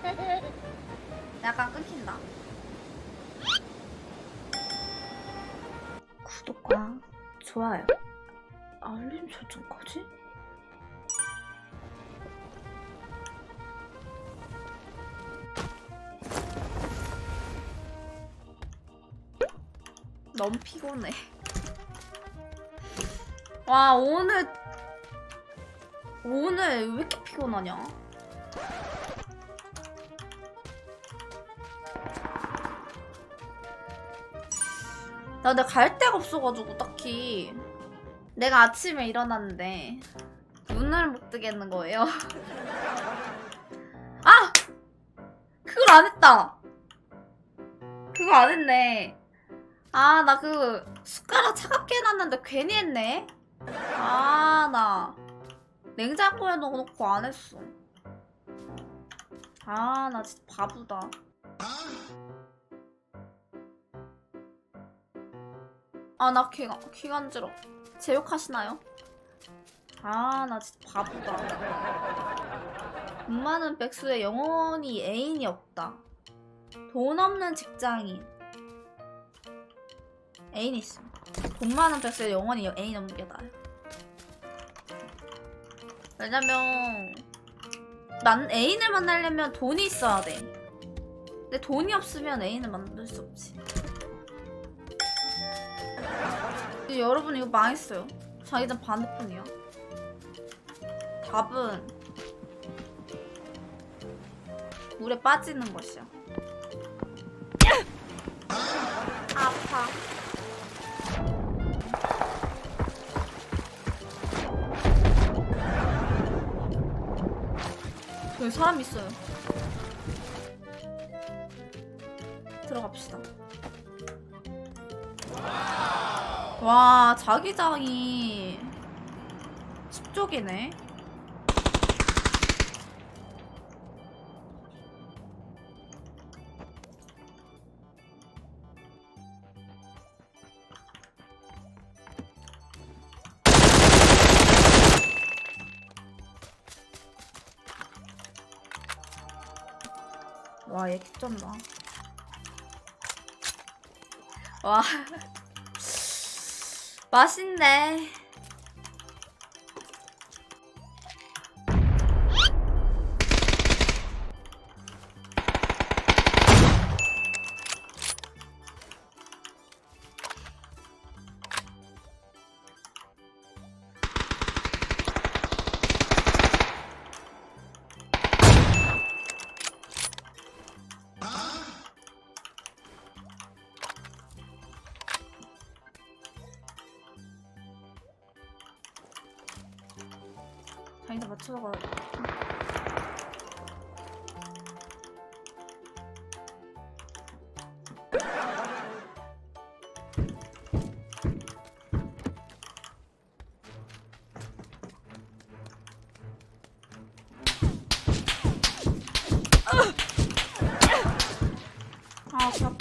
약간 끊긴다. 구독과 좋아요, 알림 설정까지? 너무 피곤해. 와 오늘 오늘 왜 이렇게 피곤하냐? 나 근데 갈 데가 없어가지고 딱히 내가 아침에 일어났는데 눈을 못 뜨겠는 거예요. 아! 그걸 안 했다. 그거 안 했네. 아, 나 그 숟가락 차갑게 해놨는데 괜히 했네. 아, 나 냉장고에 넣어놓고 안 했어. 아, 나 진짜 바보다. 아, 나 귀가, 귀 간지러. 제 욕하시나요? 아, 나 진짜 바보다. 돈 많은 백수에 영원히 애인이 없다. 돈 없는 직장인. 애인 있음. 돈 많은 백수에 영원히 애인 없는 게 나아요. 왜냐면, 난 애인을 만나려면 돈이 있어야 돼. 근데 돈이 없으면 애인을 만들 수 없지. 근데 여러분 이거 망했어요. 자기는 반대편이야. 답은 물에 빠지는 것이야. 아파. 여기 사람 있어요. 들어갑시다. 와, 자기장이 10쪽이네. 와, 얘 개쩐다. 와. 맛있네. 자기도 맞춰봐. 아, 배 아파.